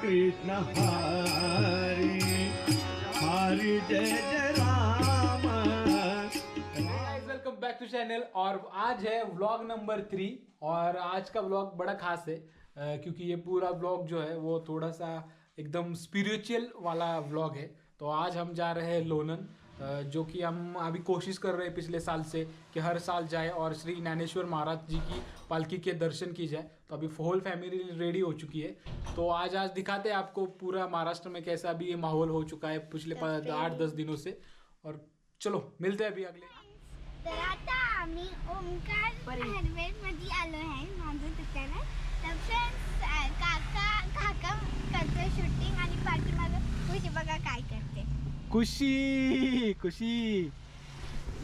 कृष्ण हरि। हरि जय जय Ram. Welcome back to channel और आज है व्लॉग नंबर थ्री और आज का व्लॉग बड़ा खास है क्योंकि ये पूरा व्लॉग जो है वो थोड़ा सा एकदम स्पिरिचुअल वाला व्लॉग है। तो आज हम जा रहे हैं लोनन। जो कि हम अभी कोशिश कर रहे हैं पिछले साल से कि हर साल जाए और श्री ज्ञानेश्वर महाराज जी की पालकी के दर्शन की जाए। तो अभी होल फैमिली रेडी हो चुकी है। तो आज आज दिखाते हैं आपको पूरा महाराष्ट्र में कैसा अभी ये माहौल हो चुका है पिछले आठ दस दिनों से। और चलो मिलते हैं अभी अगले। तर आता आम्ही ओमकार मध्ये आलो खुशी खुशी.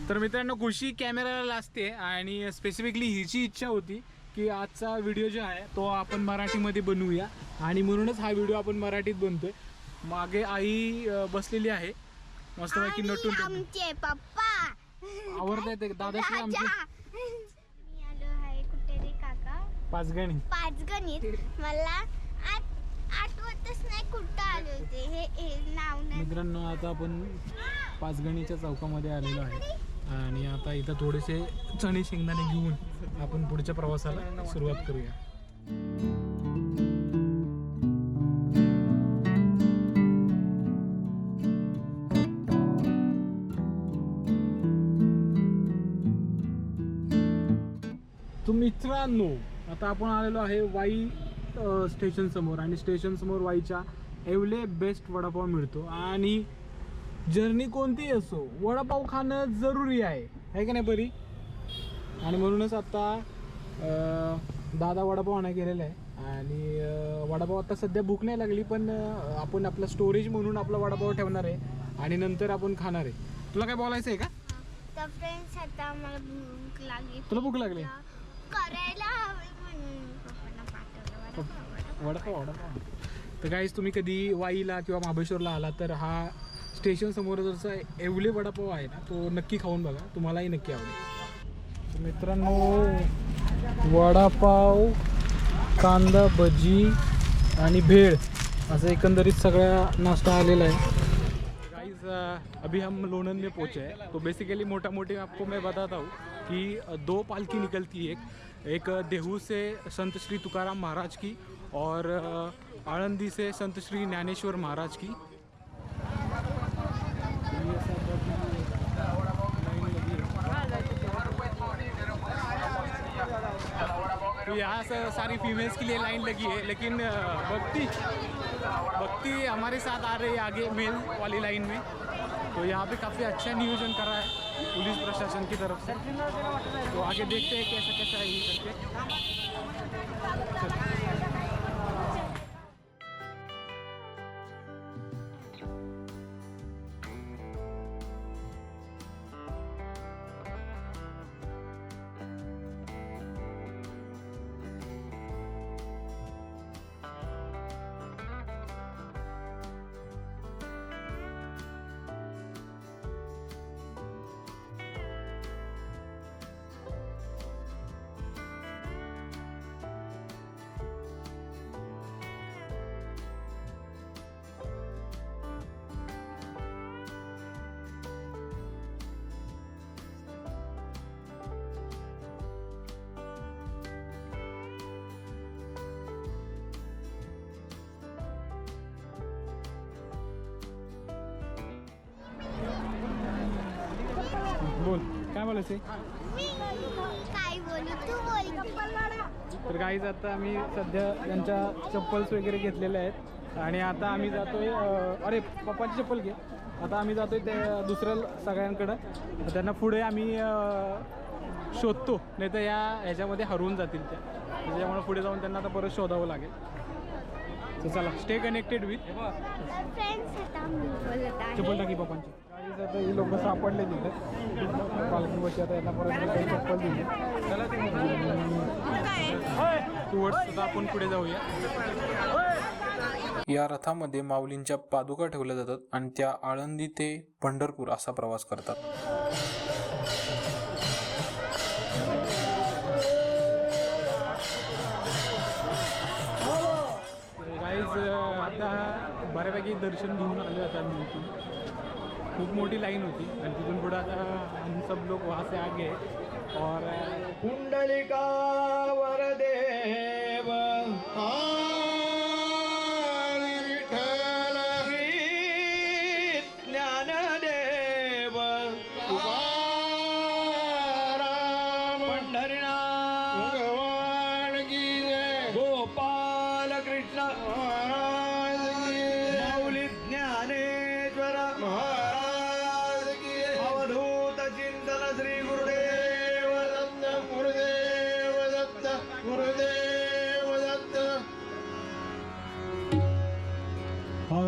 तर मित्रांनो खुशी कॅमेराला लाजते आणि स्पेसिफिकली हिची इच्छा होती की आजचा व्हिडिओ जो आहे तो आपण मराठीमध्ये बनवूया. आणि म्हणूनच हा व्हिडिओ आपण मराठीत बनतोय. मागे आई बसलेली आहे. मस्तपैकी नटून आमचे पप्पा. आवडतायत एक दादाश्री आमचे. राजा. मी आलो आहे कुठे रे काका? पाच गणी पाच गणित मला कुठं आले होते? हे हे नाव नाही. मित्रांनो आता आपण पाचगणीच्या चौकामध्ये आलेलो आहे. आणि आता इथं थोडेसे चणे शेंगदाणे घेऊन आपण पुढच्या प्रवासाला सुरुवात करूया. तर मित्रांनो आता आपण आलेलो आहे वाई स्टेशन समोर आणि स्टेशन समोर वाईच्या एवले बेस्ट वडापाव मिळतो. आणि जर्नी कोणतीही असो वडापाव खाणं जरुरी आहे. है का नाही बरी आणि म्हणूनच आता अ, दादा वडापाव आणायला गेलेला आहे. आणि वडापाव आता सध्या भूक नाही लागली पण आपण आपला स्टोरेज म्हणून आपला वडापाव ठेवणार आहे आणि नंतर आपण खाणार आहे. तुला काय बोलायचं आहे का? तुला भूक लागली? करायला वडापाव, वडापाव. तर गाईज तुम्ही कधी वाईला किंवा महाबळेश्वरला आला तर हा स्टेशन समोर एवले वडापाव आहे ना तो नक्की खाऊन बघा. तुम्हालाही नक्की आवडेल. मित्रांनो वडापाव कांदा भजी आणि भेळ असं एकंदरीत सगळा नाश्ता आलेला आहे. अभी हम लोनन में पहुंचे हैं. तो बेसिकली मोटा मोटी आपको मैं बताता हूँ कि दो पालकी निकलती है एक एक देहू से संत श्री तुकाराम महाराज की और आनंदी से संत श्री ज्ञानेश्वर महाराज की। तो यहाँ से सारी फीमेल्स के लिए लाइन लगी है लेकिन भक्ति भक्ति हमारे साथ आ रही है आगे मेल वाली लाइन में। तो यहाँ पे काफ़ी अच्छा नियोजन करा है पुलिस प्रशासन की तरफ से। तो आगे देखते हैं कैसा कैसा है ये करके। बोल काय बोलायचं मी काय बोलू तू बोल तर काहीच आता आम्ही सध्या त्यांच्या चप्पल्स वगैरे घेतलेल्या आहेत. आणि आता आम्ही जातोय अरे पप्पाची चप्पल घे. आता आम्ही जातोय ते दुसऱ्या सगळ्यांकडं. त्यांना पुढे आम्ही शोधतो. नाही तर या ह्याच्यामध्ये हरवून जातील त्या. त्याच्यामुळे पुढे जाऊन त्यांना आता परत शोधावं लागेल. तर चला स्टे कनेक्टेड विथ चप्पल टाकी पप्पांची. आता ही लोक सापडले तिथे पालखी बशी आता यांना परत चप्पल दिली. टुवर्ड्स आपण पुढे जाऊया. या रथामध्ये माऊलींच्या पादुका ठेवल्या जातात आणि त्या आळंदी ते पंढरपूर असा प्रवास करतात. गाईज की दर्शन घेऊन आलो आता मी इथून. खूप मोठी लाईन होती आणि तिथून पुढे आता हम सब लोग वहाँ से आगे. और कुंडलिका वरदेव ज्ञानदेव पंढरीनाथ